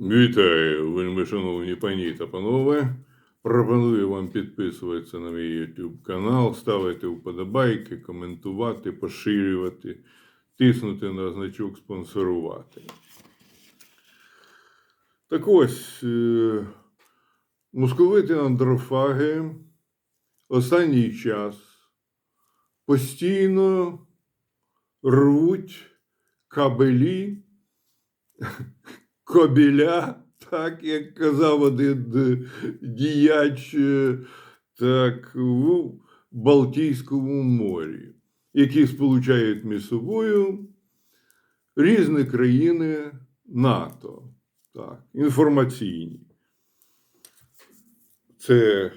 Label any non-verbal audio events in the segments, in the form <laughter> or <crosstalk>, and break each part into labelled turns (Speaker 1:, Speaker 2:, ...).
Speaker 1: Вітаю, вельми шановні пані та панове. Пропоную вам підписуватися на мій YouTube канал, ставити вподобайки, коментувати, поширювати, тиснути на значок спонсорувати. Так ось, е, московити андрофаги останній час постійно рвуть кабелі кобіля, так як казав один е, діяч, е, так, в Балтійському морі, які сполучають між собою різні країни НАТО, так, інформаційні. Це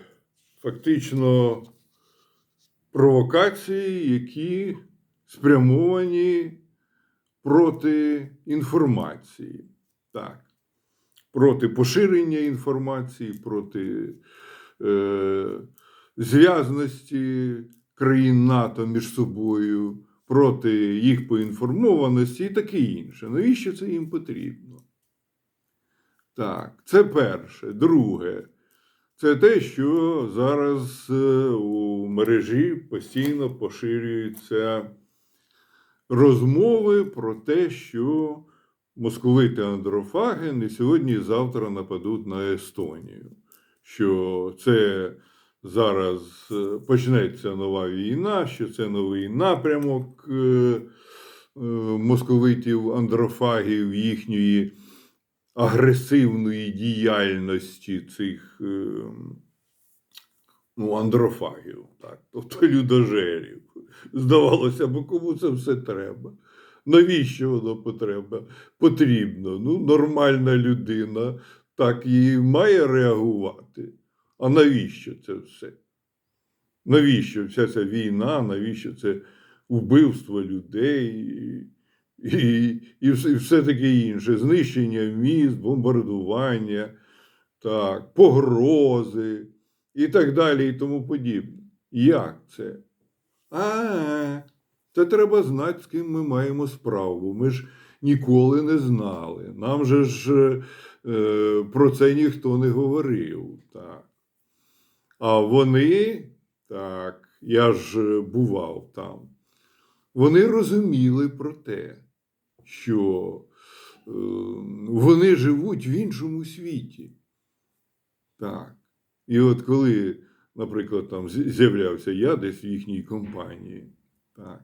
Speaker 1: фактично провокації, які спрямовані проти інформації. Так. Проти поширення інформації, проти е, зв'язності країн НАТО між собою, проти їх поінформованості і таке інше. Навіщо це їм потрібно? Так, це перше. Друге, це те, що зараз е, у мережі постійно поширюються розмови про те, що московити андрофаги не сьогодні і завтра нападуть на Естонію. Що це зараз е, почнеться нова війна, що це новий напрямок е, е, московитів андрофагів їхньої агресивної діяльності цих ну, андрофагів, так, тобто людожерів. Здавалося б, кому це все треба? Навіщо воно потреба? потрібно? Ну, нормальна людина так і має реагувати. А навіщо це все? Навіщо вся ця війна, навіщо це вбивство людей і, і, і, все, таке інше? Знищення міст, бомбардування, так, погрози і так далі, і тому подібне. Як це? А, це треба знати, з ким ми маємо справу. Ми ж ніколи не знали. Нам же ж е, про це ніхто не говорив. Так. А вони, так, я ж бував там, вони розуміли про те, що е, вони живуть в іншому світі. Так. І от коли, наприклад, там з'являвся я десь в їхній компанії, так,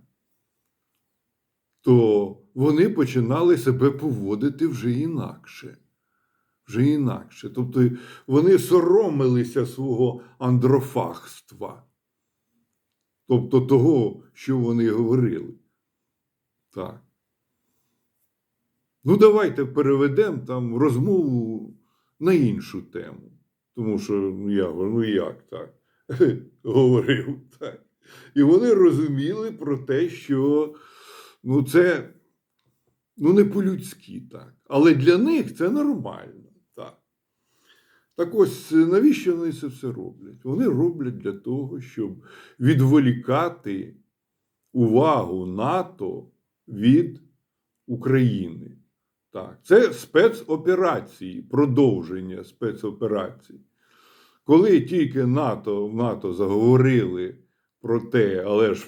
Speaker 1: то вони починали себе поводити вже інакше. Вже інакше. Тобто вони соромилися свого андрофагства. Тобто того, що вони говорили. Так. Ну, давайте переведемо там розмову на іншу тему. Тому що ну, я говорю, ну як так? <laughs> Говорив так. І вони розуміли про те, що ну, це ну, не по-людськи так. Але для них це нормально. Так. Так ось навіщо вони це все роблять? Вони роблять для того, щоб відволікати увагу НАТО від України. Так, це спецоперації, продовження спецоперацій. Коли тільки НАТО в НАТО заговорили про те, але ж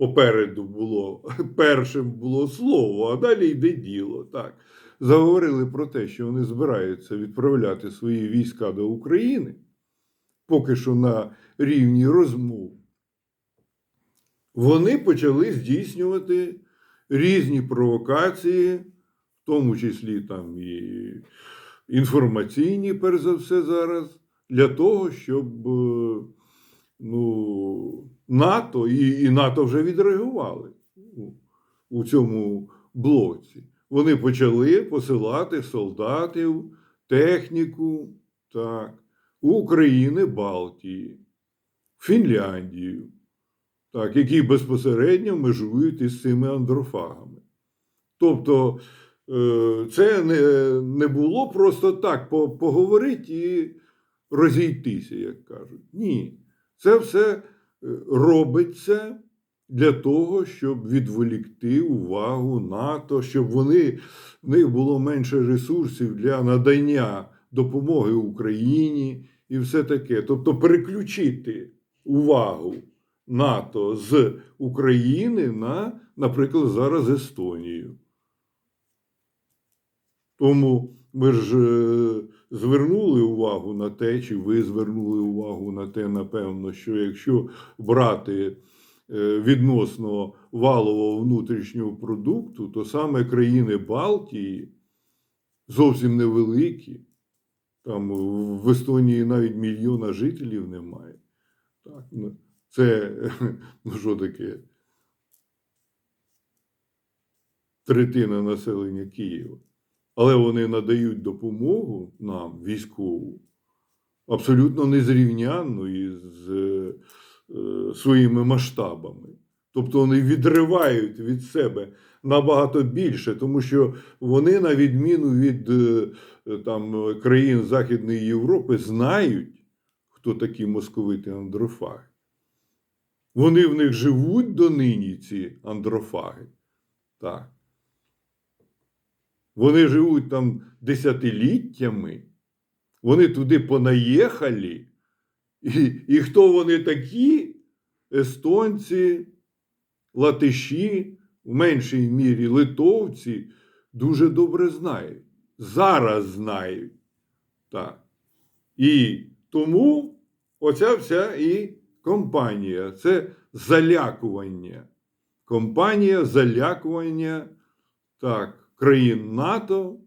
Speaker 1: попереду було <laughs> першим було слово, а далі йде діло. Так. Заговорили про те, що вони збираються відправляти свої війська до України, поки що на рівні розмов. Вони почали здійснювати різні провокації, в тому числі там і інформаційні, перш за все, зараз, для того, щоб е, ну, НАТО і, і НАТО вже відреагували у, у цьому блоці. Вони почали посилати солдатів, техніку так, у України Балтії, Фінляндію, так, які безпосередньо межують із цими андрофагами. Тобто е, це не, не було просто так по- поговорити і розійтися, як кажуть. Ні. Це все робиться для того, щоб відволікти увагу НАТО, щоб вони, в них було менше ресурсів для надання допомоги Україні і все таке. Тобто переключити увагу НАТО з України на, наприклад, зараз Естонію. Тому ми ж е, звернули увагу на те, чи ви звернули увагу на те, напевно, що якщо брати е, відносно валового внутрішнього продукту, то саме країни Балтії зовсім невеликі. Там в Естонії навіть мільйона жителів немає. Так, ну, це <laughs> ну що таке? Третина населення Києва. Але вони надають допомогу нам, військову, абсолютно незрівнянну із е, своїми масштабами. Тобто вони відривають від себе набагато більше, тому що вони, на відміну від е, там, країн Західної Європи, знають, хто такі московити андрофаги. Вони в них живуть донині, ці андрофаги. Так. Вони живуть там десятиліттями, вони туди понаїхали. І, і хто вони такі? Естонці, латиші, в меншій мірі литовці дуже добре знають. Зараз знають. Так. І тому оця вся і компанія це залякування. Компанія залякування так, країн НАТО.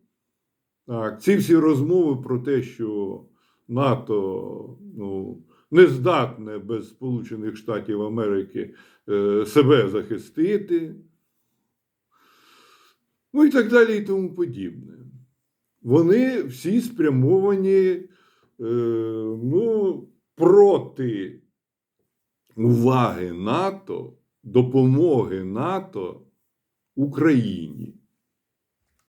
Speaker 1: Так, ці всі розмови про те, що НАТО ну, не здатне без Сполучених Штатів Америки е, себе захистити. Ну і так далі, і тому подібне. Вони всі спрямовані е, ну, проти уваги НАТО, допомоги НАТО Україні.